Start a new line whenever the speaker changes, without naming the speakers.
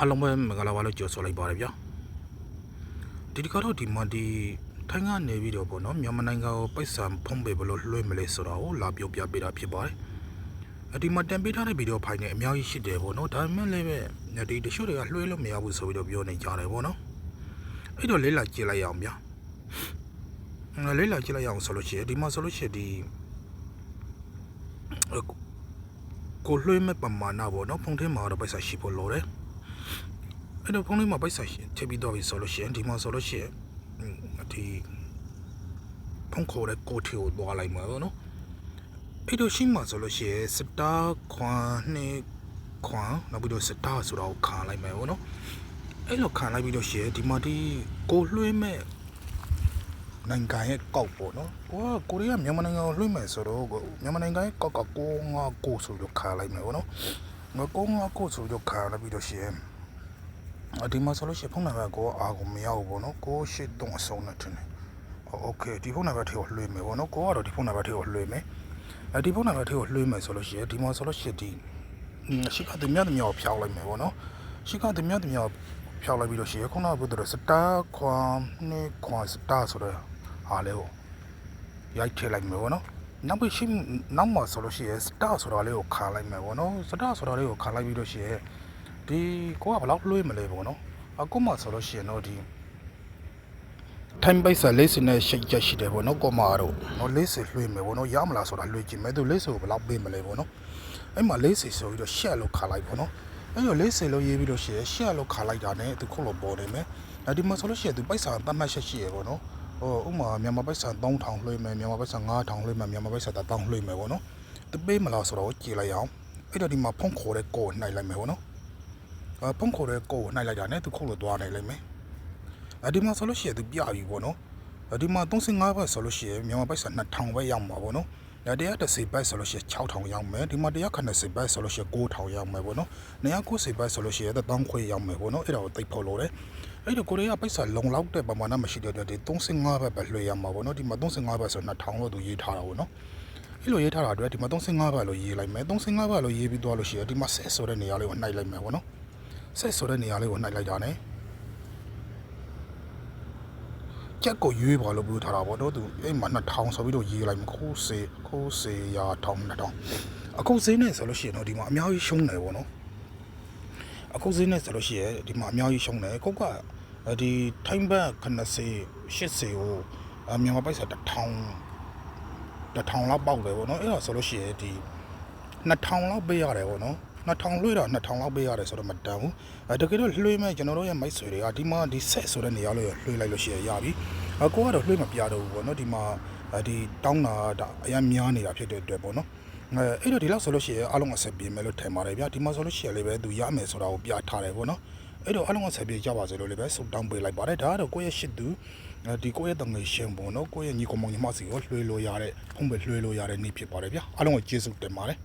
အားလုံးပဲမင်္ဂလာပါလို့ကြိုဆိုလိုက်ပါတယ်ဗျာဒီတစ်ခါတော့ဒီမှာဒီထိုင်းကနေပြီးတော့ပေါ့နော်မြန်မာနိုင်ငံကိုပိုက်ဆံဖုံးပေးဘလို့လွှဲမလဲဆိုတော့လာပြောပြပေးတာဖြစ်ပါတယ်အဒီမှာတန်ပေးထားတဲ့ဗီဒီယိုဖိုင်နဲ့အများကြီးရှိတယ်ပေါ့နော်ဒါပေမဲ့လည်းပဲဒီတချို့တွေကလွှဲလို့မရဘူးဆိုပြီးတော့ပြောနေကြတယ်ပေါ့နော်အဲ့တော့လေးလာကြည့်လိုက်ရအောင်ဗျာငါလေးလာကြည့်လိုက်ရအောင်ဆိုလို့ရှိရင်ဒီမှာဆိုလို့ရှိရင်ဒီကိုလွှဲမဲ့ပမာဏပေါ့နော်ဖုန်းထဲမှာတော့ပိုက်ဆံရှိဖို့လိုတယ် အဲ့တော့ဖုန်းလေးမှာပိုက်ဆိုင်ရှင်ထည့်ပြီးတော့ပြီဆိုလို့ရှိရင်ဒီမှာဆိုလို့ရှိရင်ဒီဖုန်းခေါ်တဲ့ကိုတီကိုသွားလိုက်မှာပေါ့နော်အဲ့တော့ရှိမှာဆိုလို့ရှိရင်စတာခွန်နှစ်ခွန်နောက်ပြီးတော့စတာဆိုတော့ခံလိုက်မယ်ပေါ့နော်အဲ့လိုခံလိုက်ပြီးတော့ရှိရင်ဒီမှာဒီကိုလွှဲမဲ့နိုင်ငံရဲ့ကောက်ပေါ့နော်ကိုကကိုရီးယားမြန်မာနိုင်ငံကိုလွှဲမယ်ဆိုတော့မြန်မာနိုင်ငံရဲ့ကောက်ကကိုငါကိုဆိုတော့ခံလိုက်မယ်ပေါ့နော်ငါကိုငါကိုဆိုတော့ခံလိုက်ပြီးတော့ရှိရင်အ ဒီမှာဆိုလို့ရှိရင်ဖုန်းနံပါတ်ကိုအာကိုမရဘူးပေါ့နော်ကိုရှိတုံးအစုံနဲ့ထင်တယ်โอเคဒီဖုန်းနံပါတ်ထဲကိုလွှဲမယ်ပေါ့နော်ကိုကတော့ဒီဖုန်းနံပါတ်ထဲကိုလွှဲမယ်အဲဒီဖုန်းနံပါတ်ထဲကိုလွှဲမယ်ဆိုလို့ရှိရင်ဒီမှာဆိုလို့ရှိရင်ဒီရှိကတည်းကတည်းကဖျောက်လိုက်မယ်ပေါ့နော်ရှိကတည်းကတည်းကဖျောက်လိုက်ပြီးတော့ရှိရခုနကပြောတဲ့စတာခွန်နေခွန်စတာဆိုတော့ဟာလေကိုရိုက်ထည့်လိုက်မယ်ပေါ့နော်နောက်ပြီးရှိနောက်မှာဆိုလို့ရှိရင်စတာဆိုတာလေးကိုခါလိုက်မယ်ပေါ့နော်စတာဆိုတာလေးကိုခါလိုက်ပြီးတော့ရှိရင် ဒီကိုကဘယ်လောက်လွှဲမလဲပေါ့နော်အခုမှဆိုလို့ရှိရင်တော့ဒီ time base လေးစနဲ့ရှိတ်ချက်ရှိတယ်ပေါ့နော်ကိုမတော့နော်လေးစလွှဲမယ်ပေါ့နော်ရမလားဆိုတာလွှဲကြည့်မယ်သူလေးစကိုဘယ်လောက်ပေးမလဲပေါ့နော်အဲ့မှာလေးစဆိုပြီးတော့ share လို့ခါလိုက်ပေါ့နော်အဲ့တော့လေးစလို့ရေးပြီးတော့ရှိရ share လို့ခါလိုက်တာ ਨੇ သူခုတ်လို့ပေါ်နေမယ်အဲ့ဒီမှာဆိုလို့ရှိရင်သူပိုက်ဆံတတ်မှတ်ချက်ရှိရပေါ့နော်ဟိုဥမာမြန်မာပိုက်ဆံ3000လွှဲမယ်မြန်မာပိုက်ဆံ9000လွှဲမယ်မြန်မာပိုက်ဆံ1000လွှဲမယ်ပေါ့နော်သူပေးမလားဆိုတော့ကြည့်လိုက်အောင်အဲ့တော့ဒီမှာဖုန်းခေါ်တဲ့ကိုနှိုက်လိုက်မယ်ပေါ့နော်အ ဖုန်းခေါ်တဲ့ကိုကိုနှိုက်လိုက်တာနဲ့သူခုတ်လို့သွားနိုင်လိမ့်မယ်အဒီမှာဆိုလို့ရှိရင်သူပြပြီပေါ့နော်အဒီမှာ35ဘတ်ဆိုလို့ရှိရင်မြန်မာပိုက်ဆံ2000ပဲရောက်မှာပေါ့နော်ဒါတရား30ဘတ်ဆိုလို့ရှိရင်6000ရောက်မယ်ဒီမှာတရား90ဘတ်ဆိုလို့ရှိရင်9000ရောက်မယ်ပေါ့နော်990ဘတ်ဆိုလို့ရှိရင်1000ခွေရောက်မယ်ပေါ့နော်အဲ့ဒါကိုတိတ်ဖို့လို့တယ်အဲ့တော့ကိုရီးယားပိုက်ဆံလုံလောက်တဲ့ပမာဏမရှိတဲ့အတွက်ဒီ35ဘတ်ပဲလွှဲရမှာပေါ့နော်ဒီမှာ35ဘတ်ဆို2000လို့သူရေးထားတာပေါ့နော်အဲ့လိုရေးထားတာအတွက်ဒီမှာ35ဘတ်လို့ရေးလိုက်မယ်35ဘတ်လို့ရေးပြီးသွားလို့ရှိရင်ဒီမှာဆက်ဆိုတဲ့နေရာလေးကိုနှိုက်လိုက်မယ်ပေါ့နော် ဆက်ဆိုတဲ့နေရာလေးကိုနှိုက်လိုက်တာ ਨੇ ကြက်ကိုရွေးပါလို့ပြောထားတာပေါ့နော်သူအဲ့မှာ2000ဆိုပြီးတော့ရေးလိုက်မခိုးစေခိုးစေရာ1000 2000အခုဈေးနဲ့ဆိုလို့ရှိရင်တော့ဒီမှာအများကြီးရှုံးတယ်ပေါ့နော်အခုဈေးနဲ့ဆိုလို့ရှိရင်ဒီမှာအများကြီးရှုံးတယ်ကိုကဒီထိုင်းဘတ်90 80ကိုအမြန်မာပိုက်ဆံ1000 1000လောက်ပေါက်တယ်ပေါ့နော်အဲ့တော့ဆိုလို့ရှိရင်ဒီ2000လောက်ပေးရတယ်ပေါ့နော် 2000လွှဲတာ2000လောက်ပေးရတယ်ဆိုတော့မတန်ဘူးအဲတကယ်တော့လွှဲမဲ့ကျွန်တော်တို့ရဲ့မိုက်ဆွေတွေကဒီမှာဒီဆက်ဆိုတဲ့နေရာလေးကိုလွှဲလိုက်လို့ရှိရင်ရပြီအကိုကတော့လွှဲမပြတော့ဘူးပေါ့နော်ဒီမှာဒီတောင်းတာဒါအရင်များနေတာဖြစ်တဲ့အတွက်ပေါ့နော်အဲအဲ့တော့ဒီလောက်ဆိုလို့ရှိရင်အားလုံးအဆက်ပြေမယ်လို့ထင်ပါတယ်ဗျာဒီမှာဆိုလို့ရှိရင်လည်းပဲသူရမယ်ဆိုတာကိုပြထားတယ်ပေါ့နော်အဲ့တော့အားလုံးအဆက်ပြေကြပါစေလို့လည်းပဲဆုတောင်းပေးလိုက်ပါတယ်ဒါကတော့ကိုယ့်ရဲ့ရှစ်သူဒီကိုယ့်ရဲ့တငယ်ရှင်ပေါ့နော်ကိုယ့်ရဲ့ညီကောင်မောင်ညီမစီကိုလွှဲလို့ရတဲ့ဖုံးပဲလွှဲလို့ရတဲ့နေ့ဖြစ်ပါတယ်ဗျာအားလုံးကိုကျေးဇူးတင်ပါတယ်